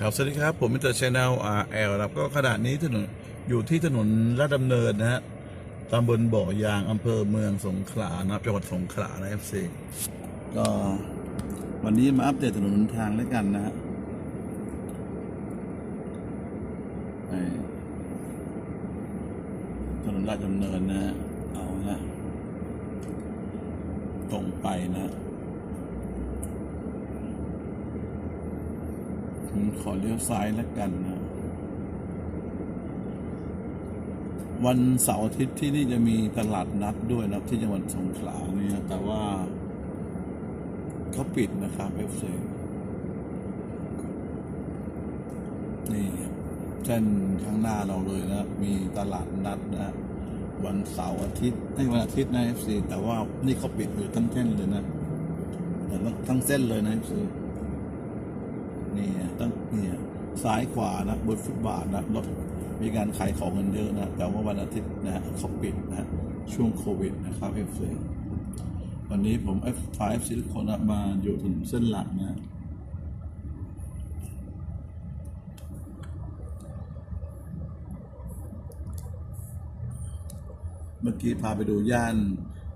ครับสวัสดีครับ ผมมิสเตอร์ชแนลอาร์แอลครับก็ขณะนี้ถนนอยู่ที่ถนนลาดดำเนินนะฮะตำบลบ่อยางอำเภอเมืองสงขลานะครับจังหวัดสงขลานะเอฟซีก็วันนี้มาอัปเดตถนนหนทางแล้วกันนะฮะถนนลาดดำเนินนะฮะเอาละตรงไปนะ ผมขอเลี้ยวซ้ายแล้วกันนะ วันเสาร์อาทิตย์ที่นี่จะมีตลาดนัดด้วยนะที่จังหวัดสงขลาเนี่ย แต่ว่าเขาปิดนะครับเอฟซีนี่เส้นข้างหน้าเราเลยนะ มีตลาดนัดนะวันเสาร์อาทิตย์ในวันอาทิตย์นะเอฟซีแต่ว่านี่เขาปิดอยู่ทั้งเส้นเลยนะแต่ทั้งเส้นเลยนะเอฟซี นี่ตั้งเนี่ยซ้ายขวานะบนฟุตบาทนะรถมีการขายของกันเยอะนะ แต่ว่าวันอาทิตย์นะเขาปิดนะช่วงโควิดนะครับเอฟซีวันนี้ผม F5 FC ทุกคนนมาอยู่ถึงเส้นหลักนะเมื่อกี้พาไปดูย่าน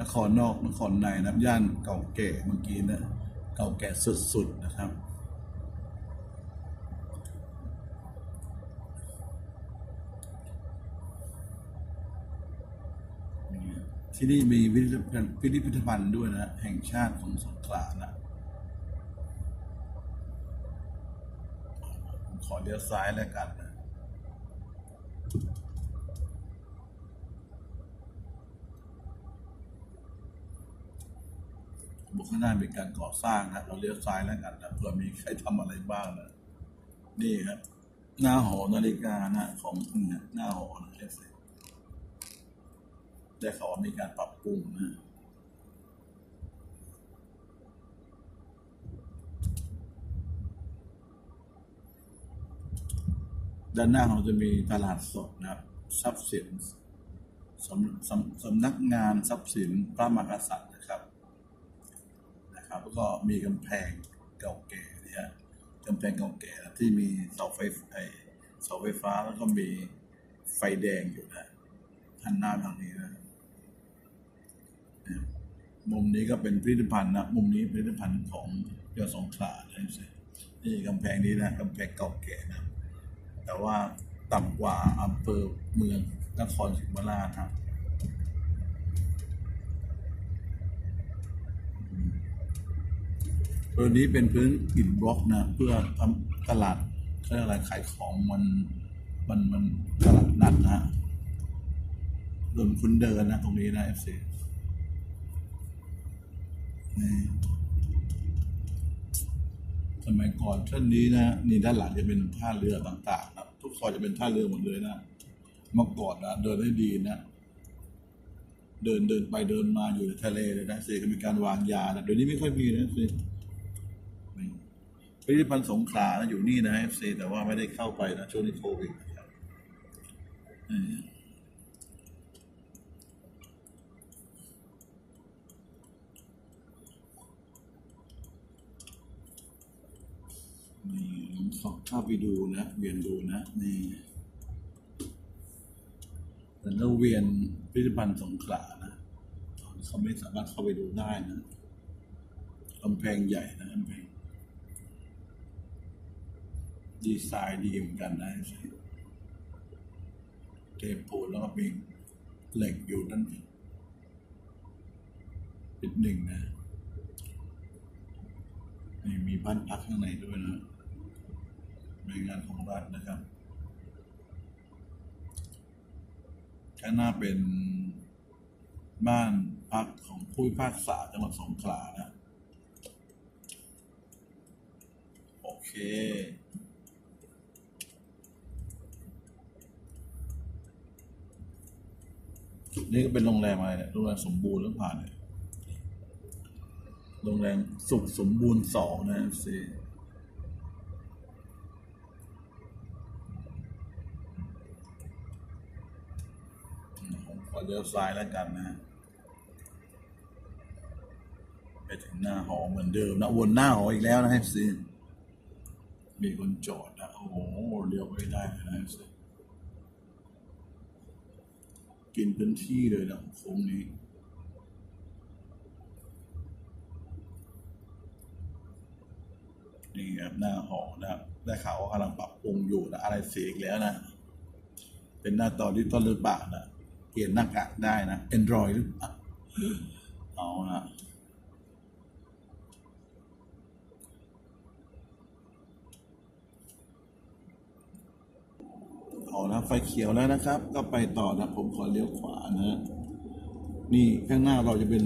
นครนอกนครในนะย่านเก่าแก่เมื่อกี้นะ เก่าแก่สุดๆนะครับ ที่นี่มีพิพิธภัณฑ์ด้วยนะ แห่งชาติของสงขลานะผมขอเลี้ยวซ้ายแล้วกันนะบุกข้างหน้ามีการก่อสร้างนะเราเลี้ยวซ้ายแล้วกันนะเผื่อมีใครทำอะไรบ้างนะนี่ครับ หน้าหอนาฬิกานะของเนี่ยหน้าหอนะเอฟซี ได้เขาว่ามีการปรับปรุงนะด้านหน้าของเราจะมีตลาดสดนะครับทรัพย์สินสำสำสำนักงานทรัพย์สินพระมหากษัตริย์นะครับนะครับ แล้วก็มีกำแพงเก่าแก่เนี่ยกำแพงเก่าแก่ที่มีเสาไฟไอเสาไฟฟ้าแล้วก็มีไฟแดงอยู่นะทันหน้าทางนี้นะ มุมนี้ก็เป็นพิพิธภัณฑ์นะ มุมนี้พิพิธภัณฑ์ของยอดสงขลานะนี่กำแพงนี้นะกำแพงเก่าแก่นะ แต่ว่าต่ำกว่าอำเภอเมืองนครศรีธรรมราชครับตัวนี้เป็นพื้นอิฐบล็อกนะ เพื่อทำตลาดเขาเรียกอะไรขายของมันมันมันตลาดนัดนะฮะรวมคุณเดินนะ ตรงนี้นะเอฟซี สมัยก่อนเช่นนี้นะนี่ด้านหลังจะเป็นท่าเรือต่างๆนะทุกซอยจะเป็นท่าเรือหมดเลยนะเมื่อก่อนนะเดินได้ดีนะเดินเดินไปเดินมาอยู่ในทะเลเลยนะสิก็มีการวางยานะเดี๋ยวนี้ไม่ค่อยมีนะสินี่พิพิธภัณฑ์สงขลานะอยู่นี่นะเอฟซีแต่ว่าไม่ได้เข้าไปนะช่วงนี้โควิดนะครับ นี่นี่ลองเข้าไปดูนะ เวียนดูนะ นี่แต่เราเวียนพิพิธภัณฑ์สงขลานะเขาไม่สามารถเข้าไปดูได้นะกำแพงใหญ่นะกำแพงดีไซน์ดีเหมือนกันนะใช่เทปูนแล้วก็มีเหล็กอยู่นั่นเป็นหนึ่งนะมีบ้านพักข้างในด้วยนะ หน่วยงานของรัฐนะครับข้างหน้าเป็นบ้านพักของผู้พิพากษาจังหวัดสงขลานะโอเคนี่ก็เป็นโรงแรมอะไรเนี่ยโรงแรมสมบูรณ์หรือเปล่าเนี่ยโรงแรมสุขสมบูรณ์สองนะสิ ผมขอ เลี้ยวซ้ายแล้วกันนะ ไปถึงหน้าหอเหมือนเดิมนะวนหน้าหออีกแล้วนะฮะซีมีคนจอดนะ โอ้โหเลี้ยวไม่ได้นะกินพื้นที่เลยนะโค้งนี้นี่ครับหน้าหอนะครับได้ข่าวว่ากำลังปรับปรุงอยู่นะ อะไรเสียอีกแล้วนะ เป็นหน้าตอดิจิตอลหรือเปล่านะ ปลี่ยนหน้ากากได้นะ Android หรือเปล่าเอานะเอานะไฟเขียวแล้วนะครับ ก็ไปต่อนะผมขอเลี้ยวขวานะนี่ข้างหน้าเราจะเป็น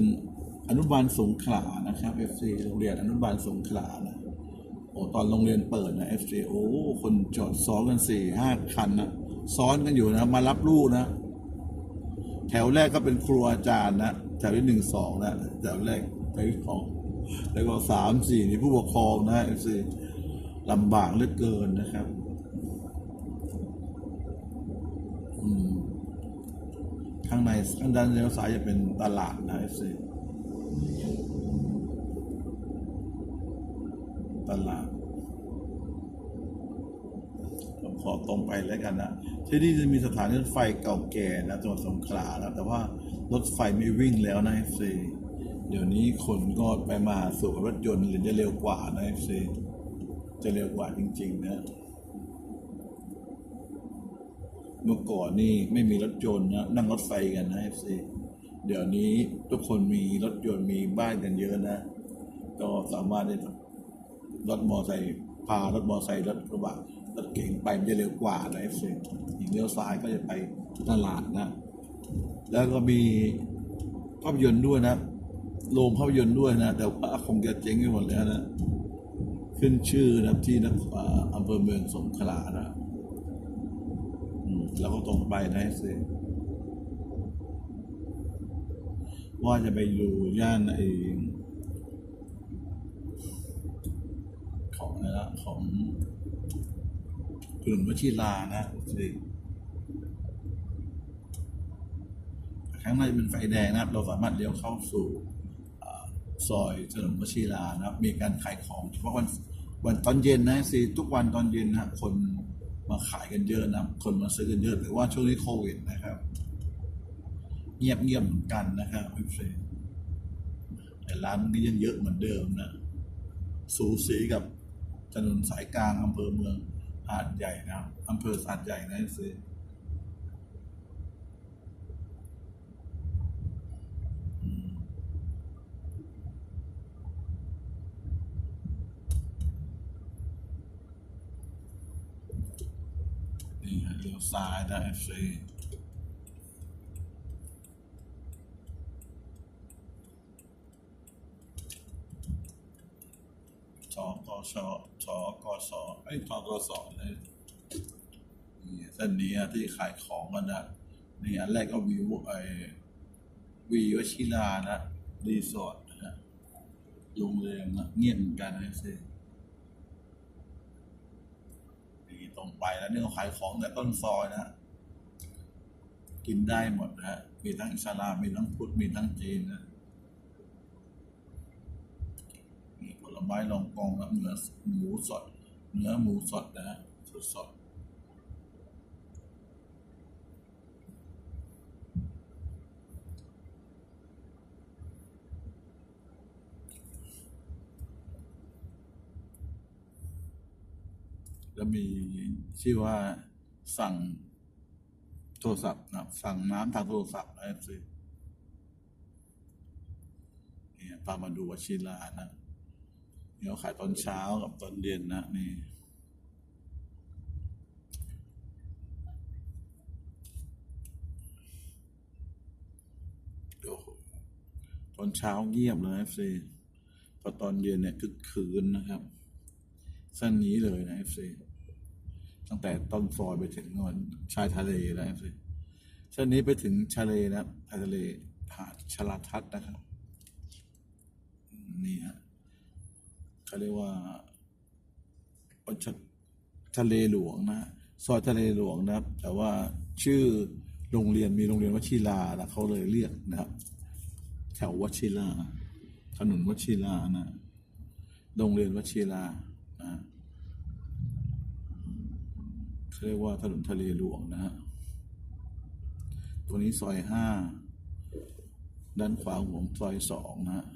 อนุบาลสงขลานะครับ FC โรงเรียนอนุบาลสงขลานะโอ้ตอนโรงเรียนเปิดนะ FC โอ้คนจอดซ้อนกันสี่ห้าคันนะซ้อนกันอยู่นะ มารับลูกนะ แถวแรกก็เป็นครูอาจารย์นะแถวที่หนึ่งสองนะแถวแรกแถวที่สองแล้วก็สามสี่นี่ผู้ปกครองนะ FC ลำบากเหลือเกินนะครับข้างในข้างด้านเลี้ยวซ้ายจะเป็นตลาดนะ FC ตลาดผมขอ ตรงไปแล้วกันนะที่นี่จะมีสถานีรถไฟเก่าแก่นะจังหวัดสงขลานะแต่ว่ารถไฟไม่วิ่งแล้วนะ FC เดี๋ยวนี้คนก็ไปมาสู่กับรถยนต์หรือจะเร็วกว่านะ FC จะเร็วกว่าจริง ๆ นะเมื่อก่อนนี่ไม่มีรถยนต์นะนั่งรถไฟกันนะ FC เดี๋ยวนี้ทุกคนมีรถยนต์มีบ้านกันเยอะนะ ก็สามารถได้รถมอไซค์พารถมอไซค์รถกระบะ รถเก๋งไปมันจะเร็วกว่านะ FC อีกเลี้ยวซ้ายก็จะไปตลาดนะ แล้วก็มีภาพยนตร์ด้วยนะโรงภาพยนตร์ด้วยนะ แต่ว่าคงจะเจ๊งไปหมดแล้วนะ ขึ้นชื่อนะที่นครอ่าอำเภอเมืองสงขลานะแล้วก็ตรงไปนะสิว่าจะไปดูย่านไอของอะไรนะของ ถนนวชิรานะสิข้างในเป็นไฟแดงนะครับเราสามารถเลี้ยวเข้าสู่ซอยถนนวชิรานะครับมีการขายของเฉพาะวันวันตอนเย็นนะสิทุกวันตอนเย็นนะคนมาขายกันเยอะนะคนมาซื้อกันเยอะแต่ว่าช่วงนี้โควิดนะครับ เงียบเงียบเหมือนกันนะครับพี่เฟรแต่ร้านนี้ยังเยอะเหมือนเดิมนะ สูสีกับถนนสายกลางอำเภอเมือง หาดใหญ่นะครับอำเภอหาดใหญ่นะซื้อนี่ฮะเลี้ยวซ้ายนะเอฟซี ชกชกสไอ้ยทกสเลยนี่เส้นนี้อะที่ขายของกันนะนี่อันแรกก็วิวไอวีวชิรานะรีสอร์ทนะฮะโรงแรมนะเงียบเหมือนกันนะเซ่นี่ตรงไปแล้วนี่เขาขายของแต่ต้นซอยนะกินได้หมดนะฮะมีทั้งอิสลามมีทั้งพุทธมีทั้งจีนนะ มีผล ไม้รองกองและเนื้อหมูสด เนื้อหมูสดนะฮะสดสดแล้วมีชื่อว่าสั่งโทรศัพท์นะสั่งน้ำทางโทรศัพท์นะสิเนี่ยพามาดูวชิรานะ เดี๋ยวขายตอนเช้ากับตอนเย็นนะนี่ตอนเช้าเงียบเลยเอฟซีพอตอนเย็นเนี่ยคึกคืนนะครับเส้นนี้เลยนะเอฟซีตั้งแต่ต้นซอยไปถึงนนชายทะเลนะเอฟซีเส้นนี้ไปถึงชายทะเลนะทะเลหาดชลาทัศน์นะครับ นี่ฮะ เขาเรียกว่าทะเลหลวงนะซอยทะเลหลวงนะครับ แต่ว่าชื่อโรงเรียนมีโรงเรียนวชิรานะเขาเลยเรียกนะครับ แถววชิราถนนวชิรานะโรงเรียนวชิรานะเขาเรียกว่าถนนทะเลหลวงนะฮะตัวนี้ซอยห้าด้านขวาของผมซอยสองนะฮะ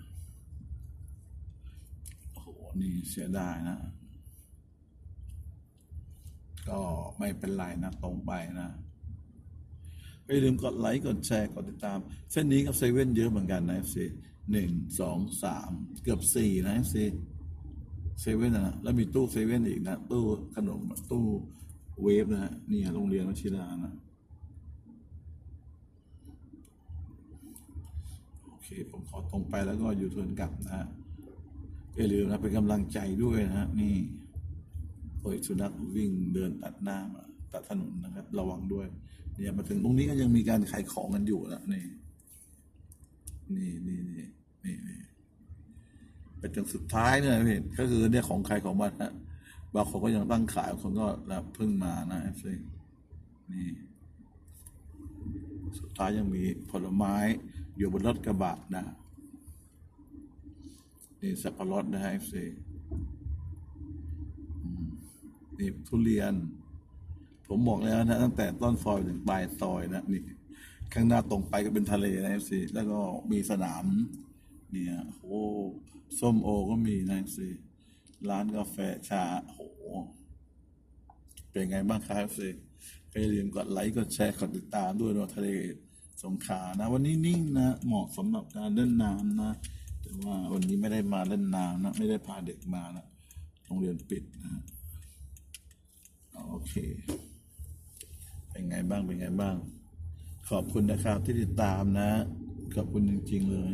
นี่เสียดายนะ ก็ไม่เป็นไรนะตรงไปนะไม่ลืมกดไลค์กดแชร์กดติดตาม เส้นนี้กับเซเว่นเยอะเหมือนกันนะ FC หนึ่งสองสามเกือบสี่นะ FC เซเว่นนะแล้วมีตู้เซเว่นอีกนะ ตู้ขนมตู้เวฟนะฮะนี่โรงเรียนวชิรานะ โอเค ผมขอตรงไปแล้วก็อยู่ทวนกลับนะฮะ อย่าลืมนะเป็นกำลังใจด้วยนะฮะนี่โอ้ยสุนัขวิ่งเดินตัดหน้าตัดถนนนะครับ ระวังด้วย เนี่ยมาถึงตรงนี้ก็ยังมีการขายของกันอยู่นะนี่นี่นี่นี่นี่นี่เป็นจนสุดท้ายเนี่ยพี่ก็คือเนี่ยของใครของมันนะบางคนก็ยังตั้งขายบางคนก็แบบเพิ่งมานะเอฟซีนี่ สุดท้ายยังมีผลไม้อยู่บนรถกระบะนะ นี่สับปะรดนะฮะเอฟซีนี่ทุเรียน ผมบอกแล้วนะ ตั้งแต่ต้นซอยถึงปลายซอยนะ นี่ ข้างหน้าตรงไปก็เป็นทะเลนะเอฟซีแล้วก็มีสนาม เนี่ยโอ้ส้มโอก็มีนะเอฟซีร้านกาแฟชาโอ้โหเป็นไงบ้างครับเอฟซีอย่าลืมกดไลค์กดแชร์กดติดตามด้วยนะทะเลสงขานะ วันนี้นิ่งนะ เหมาะสำหรับการเล่นน้ำนะ แต่ว่าวันนี้ไม่ได้มาเล่นน้ำนะ ไม่ได้พาเด็กมานะโรงเรียนปิดนะ โอเค เป็นไงบ้าง เป็นไงบ้าง ขอบคุณนะครับที่ติดตามนะ ขอบคุณจริง ๆ เลย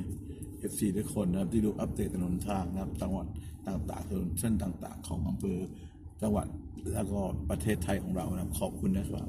FC ทุกคนนะครับที่ดูอัปเดตถนนทางนะครับจังหวัดต่างๆถนนเส้นต่าง ๆ ของอำเภอจังหวัดแล้วก็ประเทศไทยของเรานะครับขอบคุณนะครับ